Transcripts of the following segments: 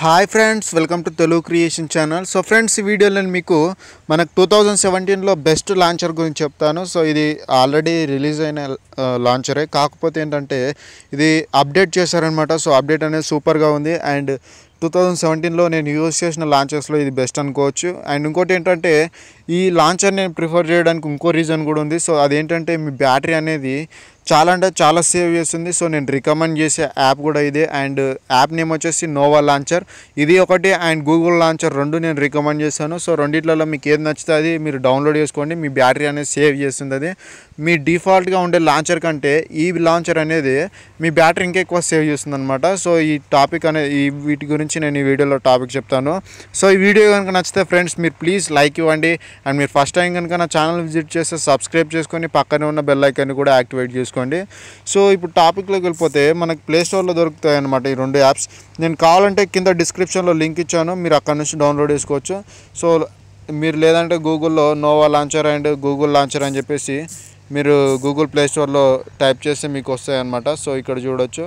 Hi friends welcome to Telugu creation channel so friends ఈ వీడియోలో నేను మీకు మనకు టూ థౌజండ్ సెవెంటీన్లో బెస్ట్ లాంచర్ గురించి చెప్తాను. సో ఇది ఆల్రెడీ రిలీజ్ అయిన లాంచరే కాకపోతే ఏంటంటే ఇది అప్డేట్ చేశారనమాట సో అప్డేట్ అనేది సూపర్గా ఉంది. అండ్ టూ థౌజండ్ సెవెంటీన్లో నేను యూజ్ చేసిన లాంచర్స్లో ఇది బెస్ట్ అనుకోవచ్చు. అండ్ ఇంకోటి ఏంటంటే ఈ లాంచర్ నేను ప్రిఫర్ చేయడానికి ఇంకో రీజన్ కూడా ఉంది. సో అదేంటంటే మీ బ్యాటరీ అనేది చాలా అంటే చాలా సేవ్ చేస్తుంది. సో నేను రికమెండ్ చేసే యాప్ కూడా ఇదే. అండ్ యాప్ నేమ్ వచ్చేసి నోవా లాంచర్. ఇది ఒకటి అండ్ గూగుల్ లాంచర్ రెండు నేను రికమెండ్ చేశాను. సో రెండిట్లలో మీకు ఏది నచ్చితే అది మీరు డౌన్లోడ్ చేసుకోండి. మీ బ్యాటరీ అనేది సేవ్ చేస్తుంది అది మీ డిఫాల్ట్గా ఉండే లాంచర్ కంటే ఈ లాంచర్ అనేది మీ బ్యాటరీ ఇంకా ఎక్కువ సేవ్ చేస్తుంది అనమాట సో ఈ టాపిక్ అనేది ఈ వీటి గురించి నేను ఈ వీడియోలో టాపిక్ చెప్తాను. సో ఈ వీడియో కనుక నచ్చితే ఫ్రెండ్స్ మీరు ప్లీజ్ లైక్ ఇవ్వండి. అండ్ మీరు ఫస్ట్ టైం కనుక నా ఛానల్ విజిట్ చేస్తే సబ్స్క్రైబ్ చేసుకొని పక్కనే ఉన్న బెల్ ఐకాన్ని కూడా యాక్టివేట్ చేసుకోండి. సో ఇప్పుడు టాపిక్లోకి వెళ్ళిపోతే మనకి ప్లేస్టోర్లో దొరుకుతాయి అనమాట ఈ రెండు యాప్స్. నేను కావాలంటే కింద డిస్క్రిప్షన్లో లింక్ ఇచ్చాను. మీరు అక్కడ నుంచి డౌన్లోడ్ చేసుకోవచ్చు. సో మీరు లేదంటే గూగుల్లో Nova launcher and Google launcher అని చెప్పేసి మీరు గూగుల్ ప్లే స్టోర్లో టైప్ చేస్తే మీకు వస్తాయి అనమాట సో ఇక్కడ చూడొచ్చు.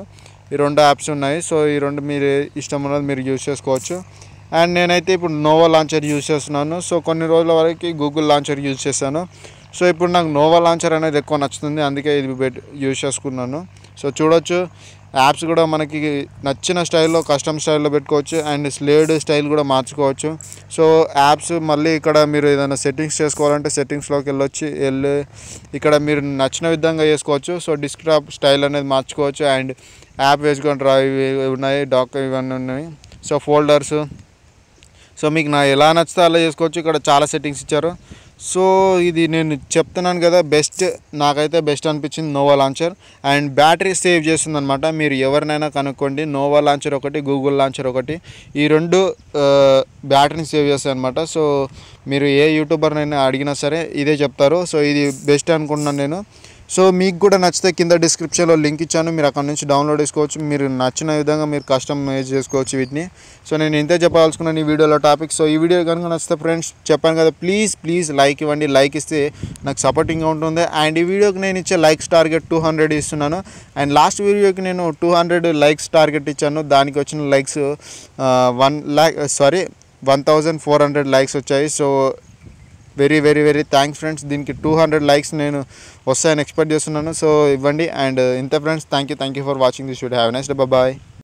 ఈ రెండు యాప్స్ ఉన్నాయి. సో ఈ రెండు మీరు ఇష్టం ఉన్నది మీరు యూజ్ చేసుకోవచ్చు. అండ్ నేనైతే ఇప్పుడు నోవా లాంచర్ యూజ్ చేస్తున్నాను. సో కొన్ని రోజుల వరకు గూగుల్ లాంచర్ యూజ్ చేశాను. సో ఇప్పుడు నాకు నోవా లాంచర్ అనేది ఎక్కువ నచ్చుతుంది. అందుకే ఇది పెట్ యూజ్ చేసుకున్నాను. సో చూడొచ్చు. యాప్స్ కూడా మనకి నచ్చిన స్టైల్లో కస్టమ్ స్టైల్లో పెట్టుకోవచ్చు. అండ్ స్లేడ్ స్టైల్ కూడా మార్చుకోవచ్చు. సో యాప్స్ మళ్ళీ ఇక్కడ మీరు ఏదైనా సెట్టింగ్స్ చేసుకోవాలంటే సెట్టింగ్స్లోకి వెళ్ళొచ్చి. వెళ్ళి ఇక్కడ మీరు నచ్చిన విధంగా చేసుకోవచ్చు. సో డిస్క్టాప్ స్టైల్ అనేది మార్చుకోవచ్చు. అండ్ యాప్ వేసుకొని డ్రైవ్ ఉన్నాయి డాక్ ఇవన్నీ ఉన్నాయి. So folders. సో మీకు నా ఎలా నచ్చితే అలా చేసుకోవచ్చు. ఇక్కడ చాలా సెట్టింగ్స్ ఇచ్చారు. సో ఇది నేను చెప్తున్నాను కదా బెస్ట్ నాకైతే బెస్ట్ అనిపించింది Nova launcher and battery save చేస్తుంది అనమాట మీరు ఎవరినైనా కనుక్కోండి నోవా లాంచర్ ఒకటి గూగుల్ లాంచర్ ఒకటి ఈ రెండు బ్యాటరీని సేవ్ చేస్తాయి అనమాట సో మీరు ఏ యూట్యూబర్నైనా అడిగినా సరే ఇదే చెప్తారు. సో ఇది బెస్ట్ అనుకుంటున్నాను నేను. సో మీకు కూడా నచ్చితే కింద డిస్క్రిప్షన్లో లింక్ ఇచ్చాను. మీరు అక్కడ నుంచి డౌన్లోడ్ చేసుకోవచ్చు. మీరు నచ్చిన విధంగా మీరు కస్టమైజ్ చేసుకోవచ్చు వీటిని. సో నేను ఇంతే చెప్పాల్సుకున్నాను ఈ వీడియోలో టాపిక్ సో ఈ వీడియో కనుక నచ్చితే ఫ్రెండ్స్ చెప్పాను కదా ప్లీజ్ ప్లీజ్ లైక్ ఇవ్వండి. లైక్ ఇస్తే నాకు సపోర్టింగ్గా ఉంటుంది. అండ్ ఈ వీడియోకి నేను ఇచ్చే లైక్స్ టార్గెట్ టూ హండ్రెడ్ ఇస్తున్నాను. అండ్ లాస్ట్ వీడియోకి నేను టూ హండ్రెడ్ లైక్స్ టార్గెట్ ఇచ్చాను. దానికి వచ్చిన likes one lakh sorry one thousand four hundred likes వచ్చాయి. So very very very thanks friends దీనికి టూ హండ్రెడ్ లైక్స్ నేను వస్తాయని ఎక్స్పెక్ట్ చేస్తున్నాను. సో ఇవ్వండి. అండ్ ఇంత friends thank you thank you for watching this should have next bye